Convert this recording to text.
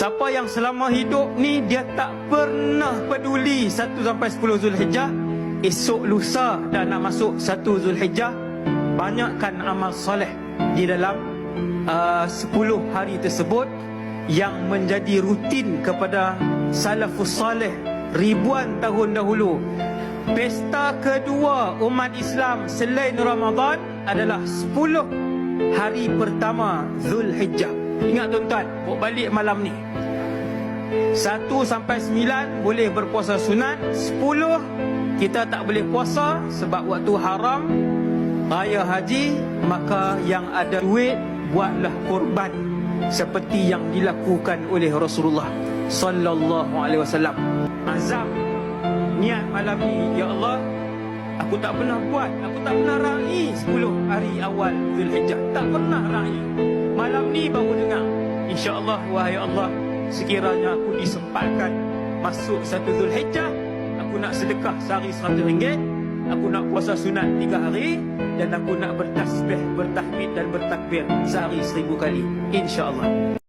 Siapa yang selama hidup ni dia tak pernah peduli 1 sampai 10 Zulhijjah, esok lusa dah nak masuk 1 Zulhijjah, banyakkan amal soleh di dalam uh, 10 hari tersebut yang menjadi rutin kepada salafus saleh ribuan tahun dahulu. Pesta kedua umat Islam selain Ramadan adalah 10 hari pertama Zulhijjah. Ingat tuan-tuan, buat balik malam ni. 1 sampai 9 boleh berpuasa sunat, 10 kita tak boleh puasa sebab waktu haram raya haji, maka yang ada duit buatlah korban seperti yang dilakukan oleh Rasulullah sallallahu alaihi wasallam. Azam niat malam ni ya Allah aku tak pernah buat, aku tak pernah raih 10 awal Zulhijjah, tak pernah raih. Malam ni baru dengar. Insya-Allah wahai Allah, sekiranya aku disempatkan masuk satu Zulhijjah, aku nak sedekah sehari seratus ringgit, aku nak puasa sunat tiga hari dan aku nak bertasbih, bertahmid dan bertakbir sehari seribu kali. InsyaAllah.